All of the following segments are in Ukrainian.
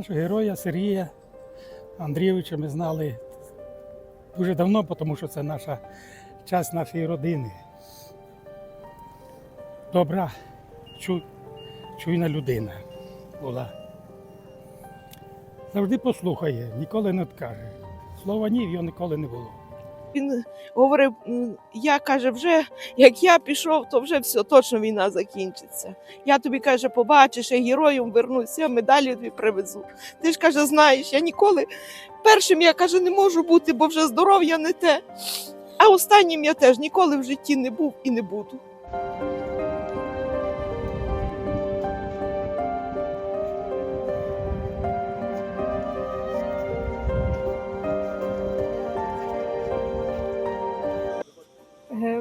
Нашого героя Сергія Андрійовича ми знали дуже давно, тому що це наша часть нашої родини. Добра, чу, чуйна людина була. Завжди послухає, ніколи не відкаже. Слова ні, його ніколи не було. Він говорив: я каже, вже як я пішов, то вже все точно війна закінчиться. Я тобі каже, побачиш, я героєм вернуся, медалі тобі привезу. Ти ж каже, знаєш, я ніколи першим я каже, не можу бути, бо вже здоров'я не те. А останнім я теж ніколи в житті не був і не буду.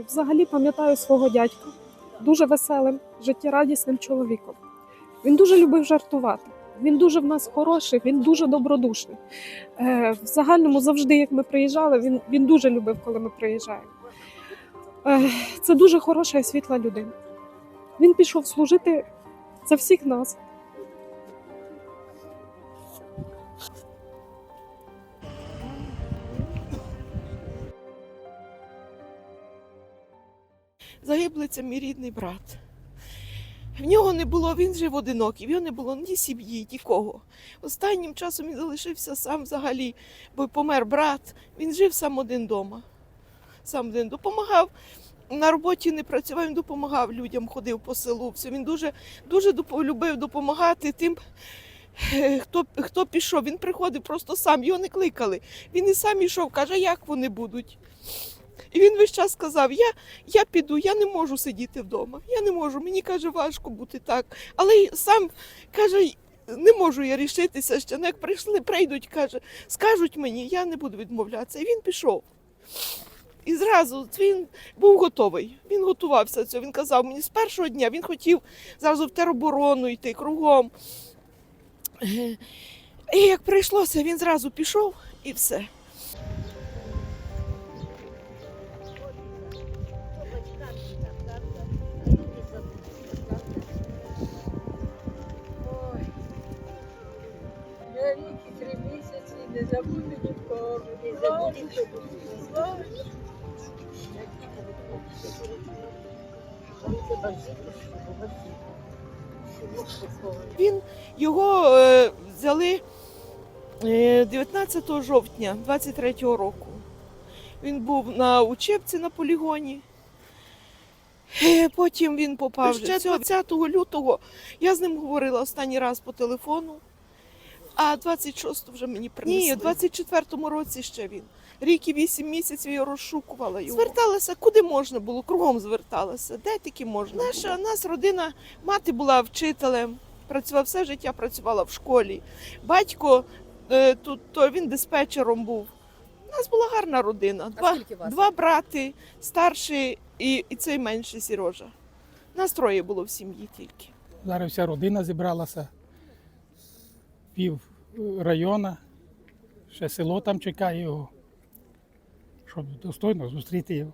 Взагалі пам'ятаю свого дядька дуже веселим, життєрадісним чоловіком. Він дуже любив жартувати. Він дуже в нас хороший, він дуже добродушний. Е, В загальному завжди, як ми приїжджали, він, він дуже любив, коли ми приїжджаємо. Е, Це дуже хороша і світла людина. Він пішов служити за всіх нас. Загиблий мій рідний брат. В нього не було, він жив одинокий, в нього не було ні сім'ї, нікого. Останнім часом він залишився сам взагалі, бо помер брат. Він жив сам один вдома. Сам один допомагав. На роботі не працював, він допомагав людям, ходив по селу. Все. Він дуже, дуже любив допомагати тим, хто, хто пішов. Він приходив просто сам, його не кликали. Він і сам ішов, каже, як вони будуть. І він весь час сказав: Я, я піду, я не можу сидіти вдома. Я не можу. Мені каже, важко бути так. Але сам каже, не можу я рішитися ще. Ну, як прийшли, прийдуть, каже, скажуть мені, я не буду відмовлятися. І він пішов. І зразу він був готовий. Він готувався до цього. Він казав мені з першого дня він хотів зразу в тероборону йти кругом. І як прийшлося, він зразу пішов і все. Місяці не забуду нікого. Він його е, взяли е, 19 жовтня 23-го року. Він був на учебці на полігоні. Е, Потім він попав ще 20 лютого. Я з ним говорила останній раз по телефону. А 26 вже мені принесли. Ні, у 24-му році ще він. Рік і 8 місяців я розшукувала його. Зверталася куди можна було, кругом зверталася. Де тільки можна. Наша нас родина, мати була вчителем, працювала все життя, працювала в школі. Батько е, тут то він диспетчером був. У нас була гарна родина. Два, скільки вас? два брати, старший і, і цей менший Сірожа. Нас троє було в сім'ї тільки. Зараз вся родина зібралася, пів району, ще село там чекає його, щоб достойно зустріти його.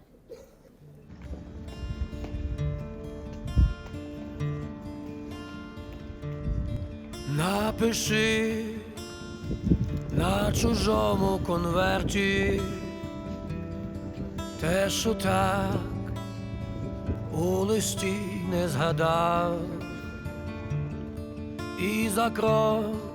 Напиши на чужому конверті те, що так у листі не згадав, і за крок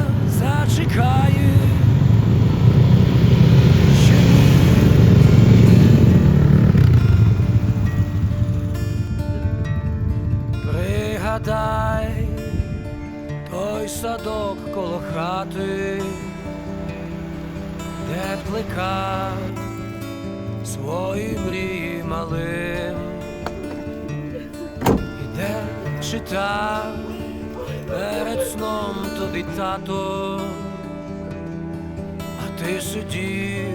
зачекає. Пригадай той садок коло хати, де плекав свої мрії малим, і де читав перед сном тобі тато, а ти сидів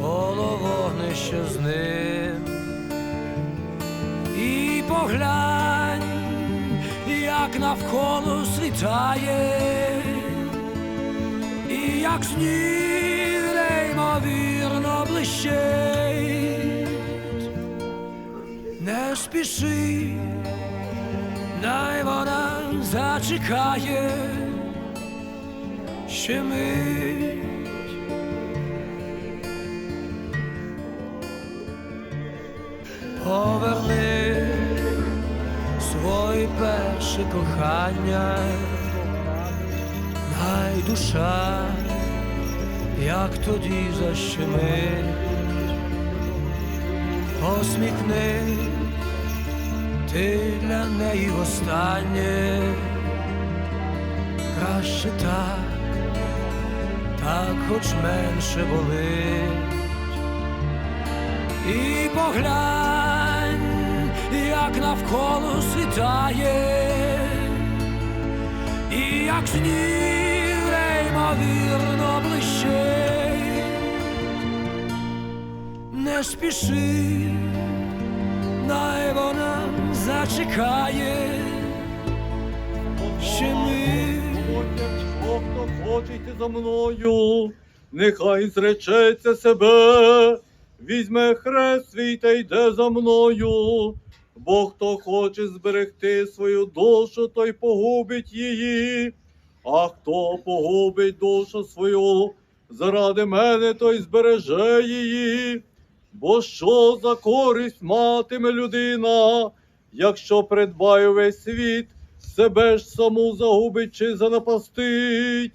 коло вогнища з ним. І поглянь, як навколо світає, і як сніг неймовірно блищить. Не спіши, най вона зачекає ще мить. Поверни своє перше кохання, най душа, як тоді защемить, посміхни ти для неї останнє, краще так, так хоч менше болить. І поглянь, як навколо світає, і як сніг неймовірно блищить. Не спіши, най вона зачекає, ще ми. Хто хоче за мною, нехай зречеться себе, візьме хрест свій та йде за мною, бо хто хоче зберегти свою душу, той погубить її, а хто погубить душу свою, заради мене, той збереже її. Бо що за користь матиме людина, якщо придбає весь світ, себе ж саму загубить чи занапастить,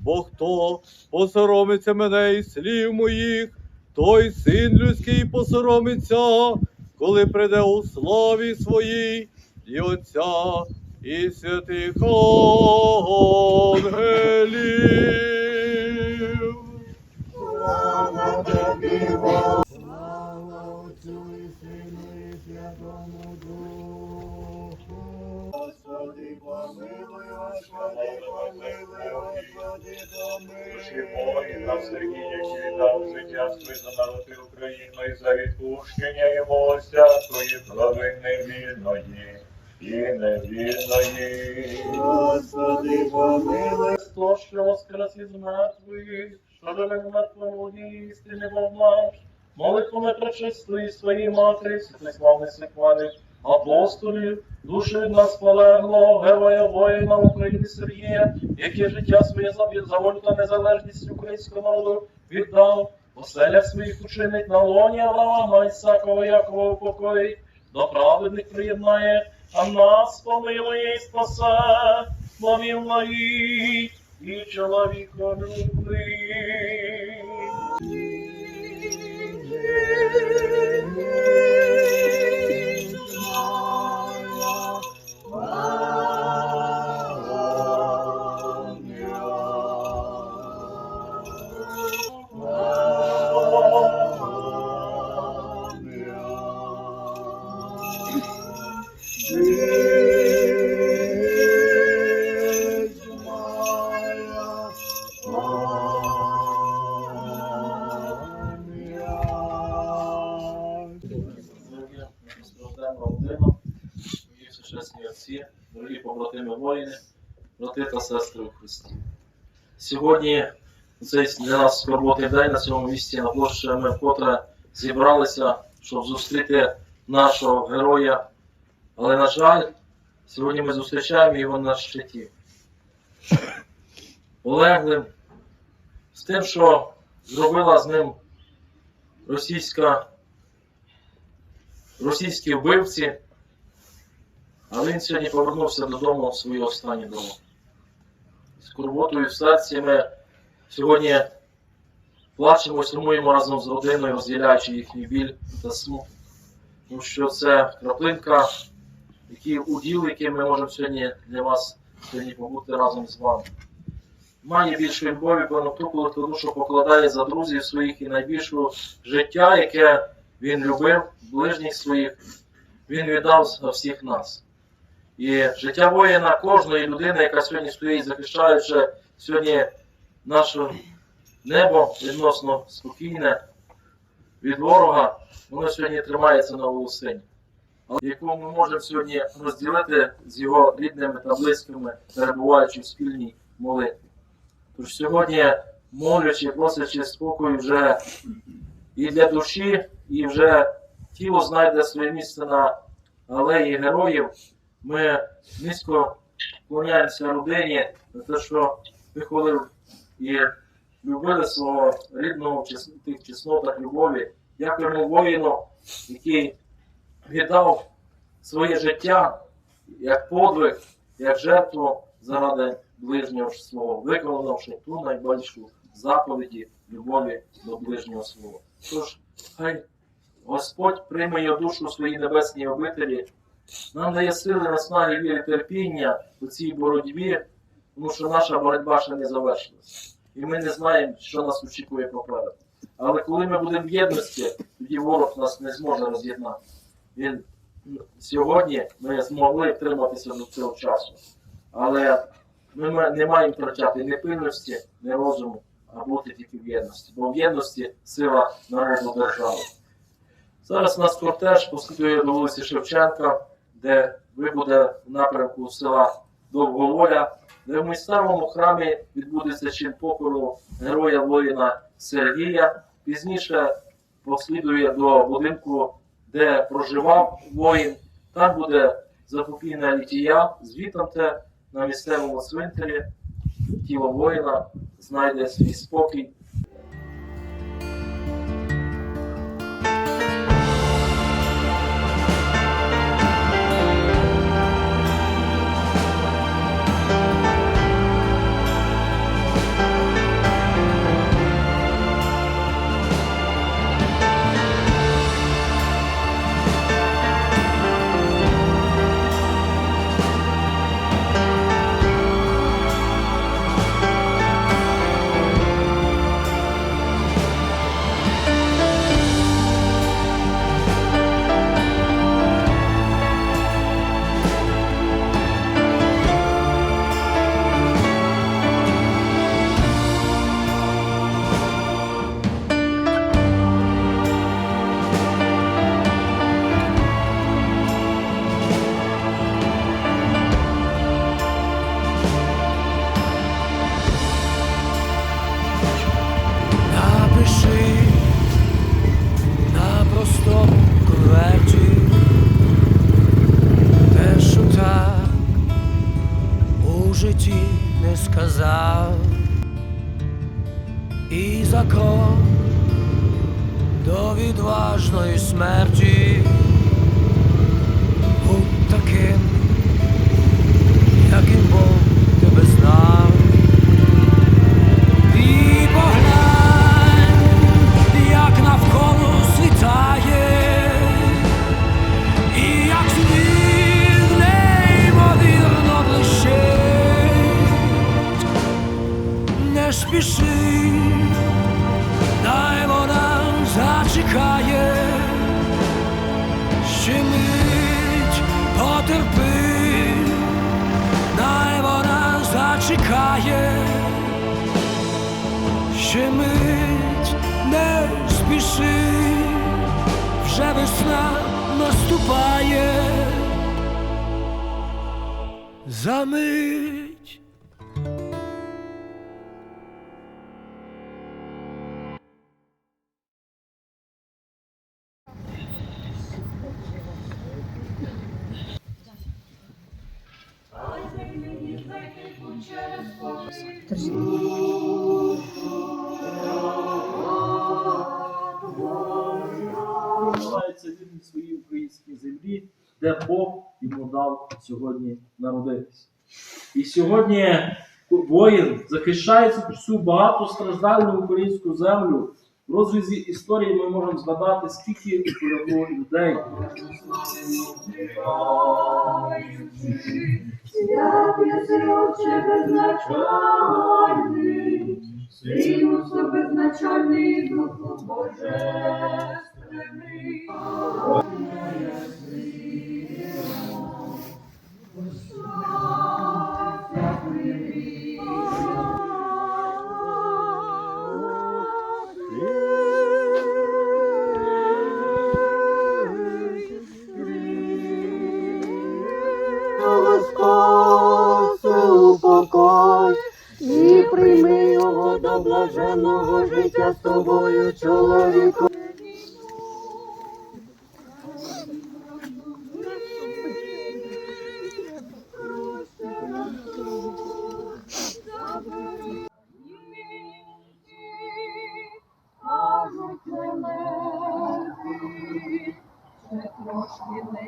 бо хто посоромиться мене і слів моїх, той син людський посоромиться, коли прийде у славі своїй і Отця і святих ангелів. Душі воїна Сергія, який віддав життя своє за народ і Україну і за відпущення його всякої провини вільної і невільної. Господи, помилуй. Христос, що воскрес із мертвих, що живе в мертвому істини вовнаш, молитвами пречистої своїй матері, світлославних секвалів, апостолів, душі нас полегло, героя воїна України Сергія, який життя своє за, волю та незалежність українського народу віддав, оселях своїх учинить на лоні Авраама, Ісакова, Якова упокоїть, до праведних приєднає, а нас помилує і спасе, помилуй і чоловіка родина, Сьогодні цей для нас скорботний день на цьому місці на площі ми вкотре зібралися, щоб зустріти нашого героя. Але, на жаль, сьогодні ми зустрічаємо його на щиті. Полеглим з тим, що зробила з ним російська російські вбивці, а він сьогодні повернувся додому в свої останні дома. З турботою в серці ми сьогодні плачемо, сумуємо разом з родиною, розділяючи їхній біль та смут. Тому що це краплинка, який уділ, який ми можемо сьогодні для вас сьогодні побути разом з вами. Має більше любові, повноту, коли ту душу покладає за друзів своїх і найбільшого життя, яке він любив, ближніх своїх, він віддав всіх нас. І життя воїна кожної людини, яка сьогодні стоїть, захищаючи сьогодні наше небо відносно спокійне від ворога, воно сьогодні тримається на волосині, яку ми можемо сьогодні розділити з його рідними та близькими, перебуваючи в спільній молитві. Тож сьогодні, молячи, просячи спокою вже і для душі, і вже тіло знайде своє місце на алеї героїв. Ми низько вклоняємося родині за те, що виховали і любили свого рідного в тих чеснотах любові. Дякуємо воїну, який віддав своє життя як подвиг, як жертву заради ближнього свого, виконавши ту найбільшу заповіді любові до ближнього свого. Тож, хай Господь прийме його душу у своїй небесній обителі, нам дає сили, наснаги, віри, терпіння у цій боротьбі, тому що наша боротьба ще не завершилася. І ми не знаємо, що нас очікує попереду. Але коли ми будемо в єдності, тоді ворог нас не зможе роз'єднати. Він ну, сьогодні ми змогли втриматися до цього часу. Але ми не маємо втрачати ні пильності, ні розуму, а бути тільки в єдності. Бо в єдності сила народу держави. Зараз у нас кортеж послідує до вулиці Шевченка, де вибуде в напрямку села Довговоля, де в місцевому храмі відбудеться чин покору героя воїна Сергія. Пізніше послідує до будинку, де проживав воїн. Там буде запокійна літія, звітом те на місцевому цвинтарі тіло воїна знайде свій спокій. Наступає. За сьогодні народитися. І сьогодні воїн захищаючи цю багатостраждальну українську землю. В розрізі історії ми можемо згадати, скільки полягло людей. Сироче безначальний, Духу Божественний. Прийми його до блаженного життя з тобою, чоловіку. Насипте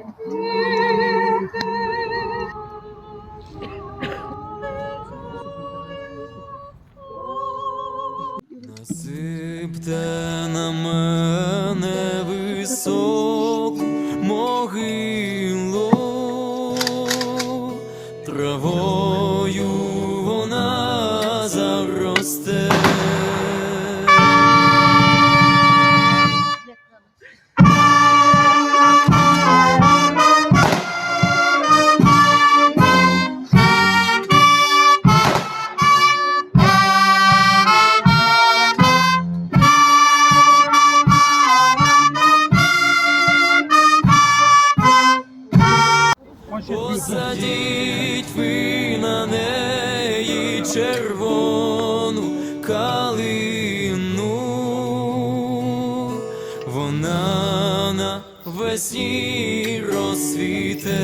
вона на весні розсвіте.